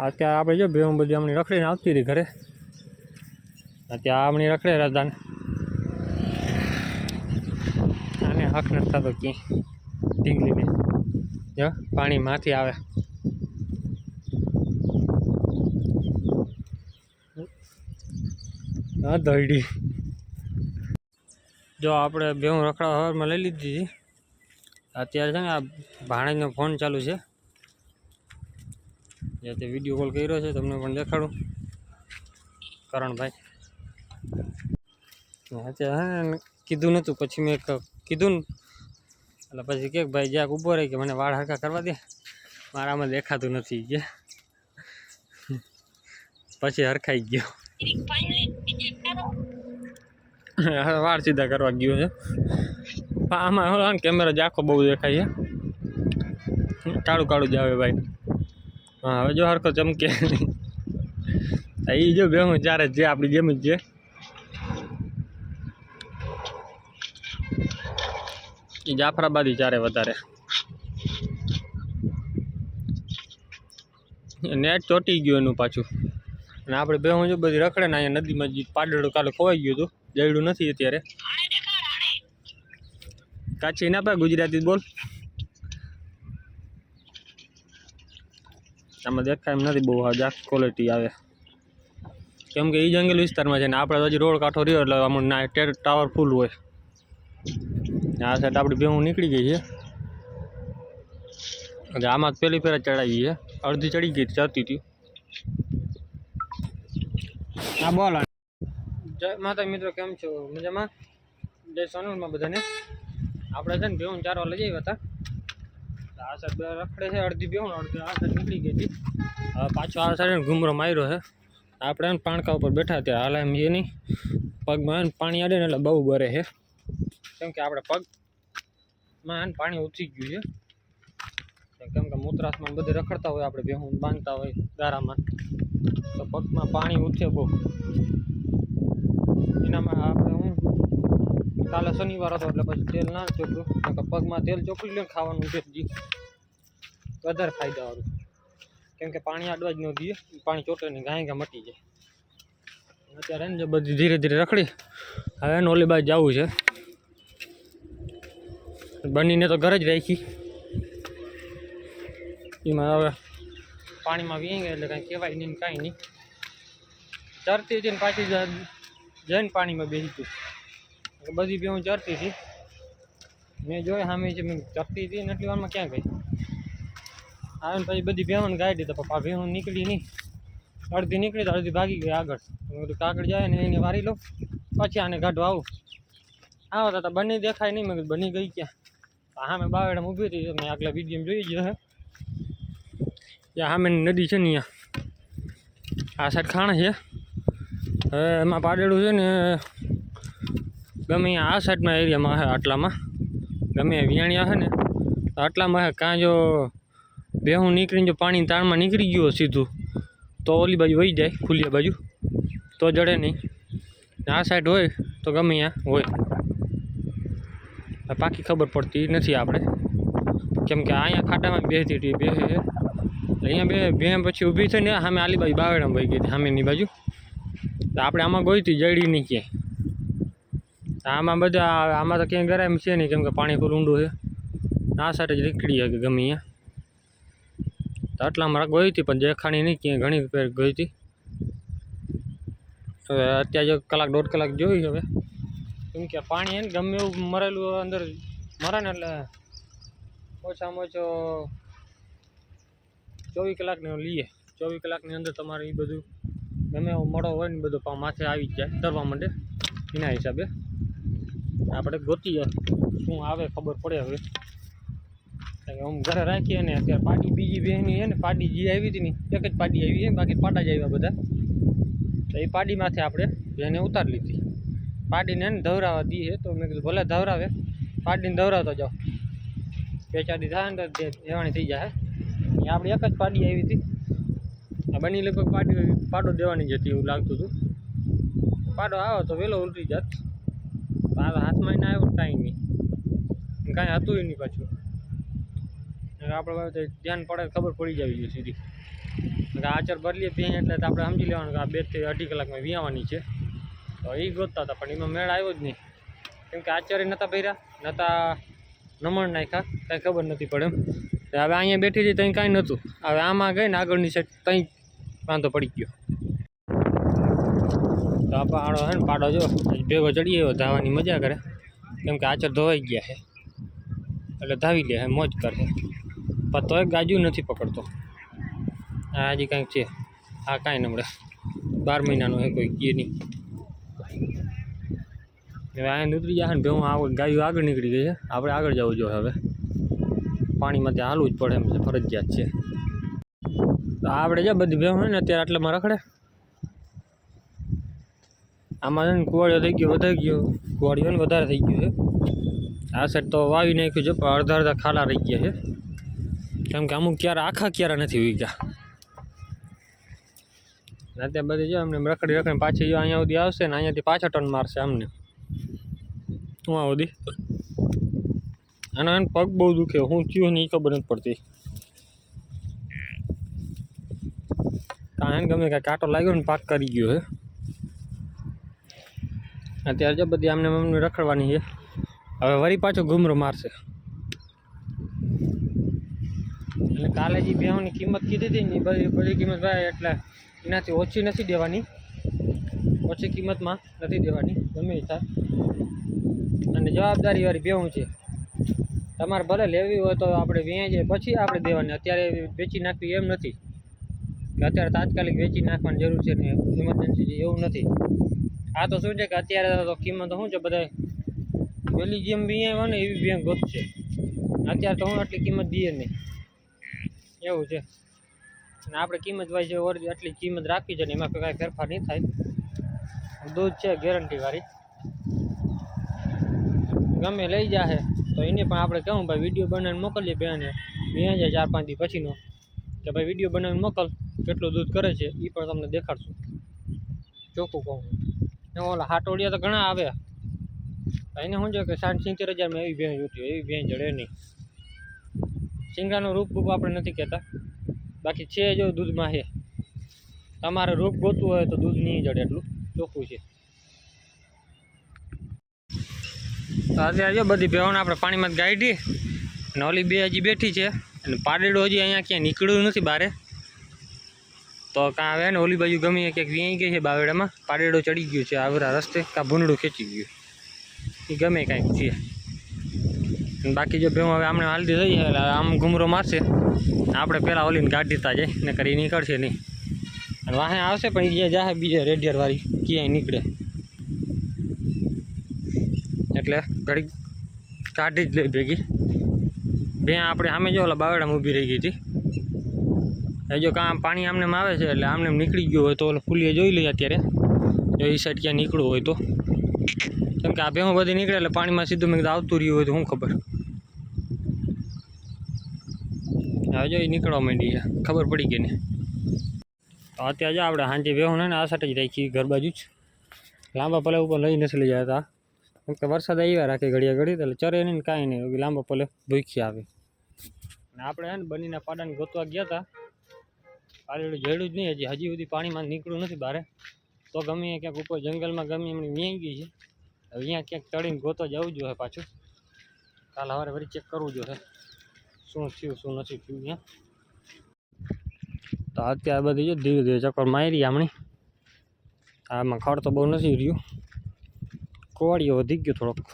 અત્યારે આપણે જો ભેવું બધી આમની રખડીને આવતી હતી ઘરે. અત્યારે આમની રખડે રાધાને આને હક નથી થતો ક્યાંય. ઢીંગલીને. જો, પાણી માંથી આવે. હા દરડી. જો, આપણે ભેવું રખડા હવારમાં લઈ લીધી હતી. અત્યારે છે ને આ ભાણેજનો ફોન ચાલુ છે. જે તે વીડિયો કોલ કર્યો છે, તમને પણ દેખાડું. કરણભાઈ. હે કીધું નહોતું પછી મેં કીધું ને. એટલે પછી કે ભાઈ જ્યાંક ઊભો રહી કે મને વાળ હરખા કરવા દે. મારામાં દેખાતું નથી કે પછી હરખાઈ ગયો. વાળ સીધા કરવા ગયો છે. આમાં કેમેરા જ આખો બહુ દેખાય છે. કાળું કાળું જ આવે ભાઈ. હા, હવે જો હરખો ચમકે એ જો બે હું ચારે જે આપણી જેમ જ છે એ જાફરાબાદી ચારે વધારે. નેટ ચોટી ગયું એનું પાછું. અને આપણે બે જો બધી રખડે ને અહીંયા નદીમાં જે પાડળું કાલે ખોવાઈ ગયું હતું. જડ્યું નથી અત્યારે. કાચી ના પાય ગુજરાતી બોલ. આમાં દેખાય એમ નથી, બહુ જાક ક્વોલિટી આવે. કેમ કે એ જંગલ વિસ્તારમાં છે ને આપણે હજી રોડ કાંઠો રહ્યો એટલે આમ ના ટેર, ટાવર ફૂલ હોય. આ સાઈડ આપણી ભેહું નીકળી ગઈ છે. એટલે આમાં પહેલી ફેર ચડાવી છે. અડધી ચડી ગઈ ચડતી હતી. હા, બોલ. જય માતા મિત્રો, કેમ છો? મજામાં? જય સોનલમાં બધાને. આપણે છે ને ભેહું ચારવા લઈ જઈએ હતા. આ સાઈડ રખડે છે, અડધી બેહું, અડધી આ સાઈડ નીકળી ગઈ હતી. હવે પાછો આ સાઈડ ઘૂમરો માર્યો છે. આપણે એને પાણકા ઉપર બેઠા ત્યાં હાલ એમ એની પગમાં પાણી આડે ને એટલે બહુ બરે છે. કેમ કે આપણે પગમાં પાણી ઉતરી ગયું છે. કેમ કે મૂત્રાસમાં બધે રખડતા હોય, આપણે બેહું બાંધતા હોય ગારામાં. તો પગમાં પાણી ઉઠે બહુ. એનામાં આપણે હું કાલે શનિવાર હતો એટલે પછી તેલ ના ચોપડ્યું પગમાં તેલ ચોપડી લે ખાવાનું છે જી વધારે ફાયદાવાળું. કેમ કે પાણી આડવા જ ન દઈએ, પાણી ચોટે નહીં ગાય ગાય મટી જાય. અત્યારે ને બધી ધીરે ધીરે રખડી, હવે એને ઓલી બાજુ જવું છે. બનીને તો ઘરે જ રાખી. એમાં હવે પાણીમાં વી ગયા એટલે કાંઈ કહેવાય નહીં કાંઈ નહીં. ચરતી હતી ને પાછી જઈને પાણીમાં બેસી એટલે બધી બે હું ચરતી હતી. મેં જોઈ સામે છે, મેં ચરતી હતી ને એટલી વારમાં ક્યાં ગઈ? આવે પછી બધી બેહન ગાડી તો પપ્પા બેહન નીકળી નહીં. અડધી નીકળી તો અડધી ભાગી ગઈ આગળ. મેં કીધું, કાગળ જાય ને એને વારી લો પછી આને ગાઢો આવું. આવો તો બની દેખાય નહીં, મેં બની ગઈ ક્યાં? હા મેં બાવેડા ઊભી હતી મેં આગલા વીડિયો જોઈ ગયો હે ત્યાં સામે નદી છે ને અહીંયા. આ સાઈડ ખાણ છે. હવે એમાં પાડેલું છે ને ગમે અહીંયા આ સાઈડમાં એરિયામાં હે આટલામાં. ગમે વિયાણ્યા હે ને આટલામાં હે કાં જો બેહું નીકળીને જો પાણી તાણમાં નીકળી ગયું સીધું, તો ઓલી બાજુ વહી જાય ખુલ્લી બાજુ. તો જડે નહીં. આ સાઈડ હોય, તો ગમે ત્યાં હોય. પાકી ખબર પડતી નથી આપણે. કેમ કે અહીંયા ખાડામાં બેસતી હતી બે છે. અહીંયા બે બે પછી ઊભી થઈને સામે આલી બાજુ બાવેડામાં વહી ગઈ હતી, સામેની બાજુ. તો આપણે આમાં ગોઈતી જડી નહીં ક્યાંય. આમાં બધા, આમાં તો ક્યાંય ગરાય છે નહીં, કેમ કે પાણી ફૂલ ઊંડું છે. આ સાઈડ જ નીકળી શકે ગમે અહીંયા. તો આટલામાં ગઈ હતી, પણ દેખાણી નહીં, ક્યાંય ઘણી ફેર ગઈ હતી. હવે અત્યારે કલાક દોઢ કલાક જોઈ હવે. કેમ કે પાણી એને ગમે એવું મરેલું અંદર મરે ને એટલે ઓછામાં ઓછો ચોવીસ કલાકને લઈએ. ચોવીસ કલાકની અંદર તમારે એ બધું ગમે એવો મળો હોય ને બધું માથે આવી જ જાય, તરવા માંડે. એના હિસાબે. આપણે ગોતીએ શું આવે ખબર પડે હવે. આમ ઘરે રાખીએ ને અત્યારે પાટી બીજી બહેની છે ને પાટી જે આવી હતી ને, એક જ પાટી આવી છે, બાકી પાટા જ આવ્યા બધા. તો એ પાટીમાંથી આપણે બેને ઉતારી લીધી. પાડીને એને ધવરાવા દઈએ તો મેં કીધું, ભલે ધવરાવે, પાડીને ધવરાવતો જાઓ. બે ચાર દી થાય ને તો દેવાની થઈ જાય. એ આપણી એક જ પાડી આવી હતી. આ બની લગભગ પાડી, પાડો દેવાની જ હતી એવું લાગતું હતું. પાડો આવે તો વહેલો ઉલટી જાત. એને આવ્યો કાંઈ નહીં. કાંઈ હતું નહીં પાછું. આપણે ધ્યાન પડે ખબર પડી જવી જોઈએ સીધી. આચર બદલીએ ત્યાં એટલે તો આપણે સમજી લેવાનું કે આ બેથી અઢી કલાકમાં વિયાવાની છે. તો એ ગોતતા હતા, પણ એમાં મેળ આવ્યો જ નહીં. કેમ કે આચાર્ય નહોતા ભર્યા નહોતા નમણ નાખ્યા, કાંઈ ખબર નથી પડે એમ. હવે અહીંયા બેઠી હતી ત્યાં કાંઈ નહોતું હવે આમાં ગઈ ને આગળની સાઈડ ત્યાં વાંધો પડી ગયો. તો આ પાડો છે ને પાડો જો ભેગો ચડી આવ્યો ધાવાની મજા કરે. કેમ કે આચર ધોવાઈ ગયા છે. એટલે ધાવી લે મોજ કરે પણ તોય ગાજુ નથી પકડતો. આ હજી કાંઈક છે. આ કાંઈ નમડે. બાર મહિનાનો હે, કોઈ ગીર નહીં. હવે અહીંયા ઉતરી જાય ને ભેવું આગળ ગાયું આગળ નીકળી ગઈ છે. આપણે આગળ જવું જોઈએ હવે. પાણીમાં ત્યાં હાલવું જ પડે એમ છે, ફરજિયાત છે. આપણે જો બધી ભેવું હોય ને અત્યારે આટલામાં રખડે. આમાં છે ને કુવાડીઓ થઈ ગયો વધારી ગયો. કુવાડિયો ને વધારે થઈ ગયું છે. આ સાઈડ તો વાવી નાખ્યું છે, પણ અડધા અડધા ખાલા રહી ગયા છે. કેમ કે અમુક ક્યારે, આખા ક્યારે નથી ઉગ્યા. ને અત્યારે બધી જો અમને રખડી રખડી પાછી જો અહીંયા સુધી આવશે ને, અહીંયાથી પાછા ટર્ન મારશે અમને. હું આ સુધી આનો એને પગ બહુ દુખે, હું થયું ને એ ખબર નથી પડતી. કારણ ગમે કાંઈ કાંટો લાગ્યો ને, પાક કરી ગયો છે. અત્યારે જો બધી આમને મમ્મી રખડવાની છે. હવે વરી પાછો ઘૂમરો મારશે. એટલે કાલે જે બેહોની કિંમત કીધી હતી ને બધી બધી કિંમત ભાઈ એટલે એનાથી ઓછી નથી દેવાની. ઓછી કિંમતમાં નથી દેવાની, ગમે એ થાય. અને જવાબદારીવાળી બેહું છે. તમારે ભલે લેવી હોય તો આપણે વેચીએ પછી આપણે દેવાની. અત્યારે વેચી નાખવી એમ નથી. અત્યારે તાત્કાલિક વેચી નાખવાની જરૂર છે ને ઇમરજન્સી છે એવું નથી. આ તો શું છે કે અત્યારે તો કિંમત શું છે બધા પેલી જેમ બી હોય ને એવી બેંક ગોતશે અત્યારે તો હું આટલી કિંમત દઈએ નહીં. એવું છે. અને આપણે કિંમત છે ઓર આટલી કિંમત રાખવી છે ને એમાં કાંઈ ફેરફાર નહીં થાય. દૂધ છે ગેરંટીવાળી ગમે લઈ જાહે, તો એને પણ આપણે કહું, ભાઈ વીડિયો બનાવીને મોકલીએ બેને. બે જાય ચાર પાંચ દી પછીનો કે, ભાઈ વીડિયો બનાવીને મોકલ, કેટલું દૂધ કરે છે એ પણ તમને દેખાડશું. ચોખ્ખું કહું ઓલા હાટોડિયા તો ઘણા આવે. એને શું છે કે સાઠ સિત્તેર હજારમાં એવી ભેંસ જોતી હોય એવી ભેંસ જડે નહીં. સિંગાનું રૂપ બૂપ આપણે નથી કહેતા. બાકી છે જો દૂધમાં છે. તમારે રૂપ ગોતવું હોય તો દૂધ નહીં જડે એટલું. ચોખ્ખું છે. અત્યારે જો બધી ભેવાને આપણે પાણીમાં ગાઈડી અને ઓલી બે હજી બેઠી છે. અને પાડેડો હજી અહીંયા ક્યાંય નીકળ્યું નથી બારે તો કાં આવે ને ઓલી બાજુ ગમી ક્યાંક વ્યાઈ ગઈ છે બાવેડામાં પાડેડો ચડી ગયું છે આવરા રસ્તે, કાં ભૂંડું ખેંચી ગયું. એ ગમે કાંઈક છે. બાકી જો ભેવું હવે આમને હાલતી થઈ જાય આમ ઘૂમરો મારશે. આપણે પહેલાં ઓલીને ગાડીતા જાય ને કરી નીકળશે નહીં. અને વાહે આવશે, પણ એ જાહે બીજે રેડિયરવાળી ક્યાંય નીકળે. એટલે ઘડી કાઢી જ લઈ ભેગી. બે આપણે સામે જો ઓલા બાવેડામાં ઊભી રહી ગઈ હતી. જો કાં પાણી આમને આવે છે એટલે આમને નીકળી ગયું હોય તો ઓલો ફૂલીએ જોઈ લઈએ અત્યારે. જો એ સાઈડ ક્યાં નીકળવું હોય તો. કેમ કે આ ભેહું બધી નીકળે એટલે પાણીમાં સીધું મેં આવતું રહ્યું હોય તો શું ખબર. હવે જો એ નીકળવા માંડી ખબર પડી ગઈ ને તો અત્યારે જો આપણે સાંજે ભેહું ને આ સાઈડ જ રાખી ઘર બાજુ જ. લાંબા પલે ઉપર લઈ નથી લઈ જતા. કેમ કે વરસાદ આવ્યા રાખે ઘડિયા ઘડી એટલે ચરે નહીં કાંઈ નહીં. લાંબા પલે ભૂખી આવે. અને આપણે હે ને બનીના પાડાને ગોતવા ગયા હતા. પાલેડું જડ્યું જ નહીં, હજી હજી સુધી પાણીમાં નીકળ્યું નથી બહાર તો ગમે ક્યાંક ઉપર જંગલમાં ગમે એમણે વ્યાઈ ગઈ છે. હવે અહીંયા ક્યાંક ચડીને ગોતો જવું જોઈએ પાછું. કાલ સવારે ફરી ચેક કરવું જોઈએ. શું થયું, શું નથી થયું અહીંયા. તો અત્યારે બધી જો ધીરે ધીરે ચક્કર મારી હમણી આમાં ખડ તો બહુ નથી રહ્યું. કોવાડીઓ વધી ગયો થોડોક.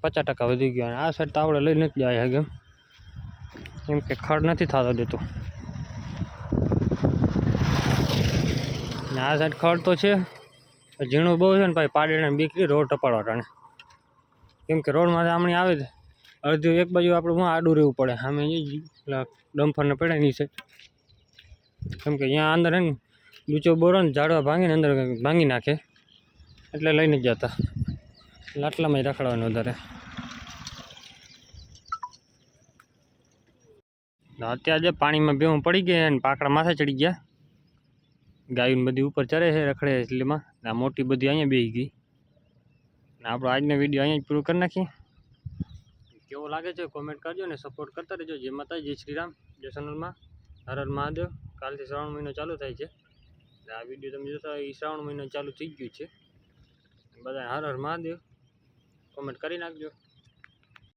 પચાસ ટકા વધી ગયો. અને આ સાઈડ તો આપણે લઈ નથી જાય હગે કેમ કે ખડ નથી થતો દેતો. ને આ સાઈડ ખડ તો છે ઝીણું બહુ છે ને ભાઈ પાડીને બીકરી રોડ ટપાડવા કારણે કેમ કે રોડમાં હમણાં આવે છે અડધું એક બાજુ આપણે હું આડું રહેવું પડે સામે ડમ્ફરને પડે નહીં છે કેમ કે અહીંયા અંદર એને બીચો બોરો ને ઝાડવા ભાંગીને અંદર ભાંગી નાખે, એટલે લઈને જતા. એટલે આટલામાં રખડવાનું વધારે. અત્યારે જે પાણીમાં બેહું પડી ગયા અને પાકડા માથે ચડી ગયા. ગાયું બધી ઉપર ચરે છે, રખડે એટલેમાં આ મોટી બધી અહીંયા બેહી ગઈ. ને આપણો આજનો વીડિયો અહીંયા જ પૂરો કરી નાખીએ. કેવો લાગે છે કોમેન્ટ કરજો ને સપોર્ટ કરતા રહેજો. જય માતા જય શ્રીરામ જય સોનલમાં હર મહાદેવ. કાલથી શ્રાવણ મહિનો ચાલુ થાય છે. આ વીડિયો તમે હોય એ શ્રાવણ મહિનો ચાલુ થઈ ગયું છે. બધા હર મહાદેવ. કોમેન્ટ કરી નાખજો.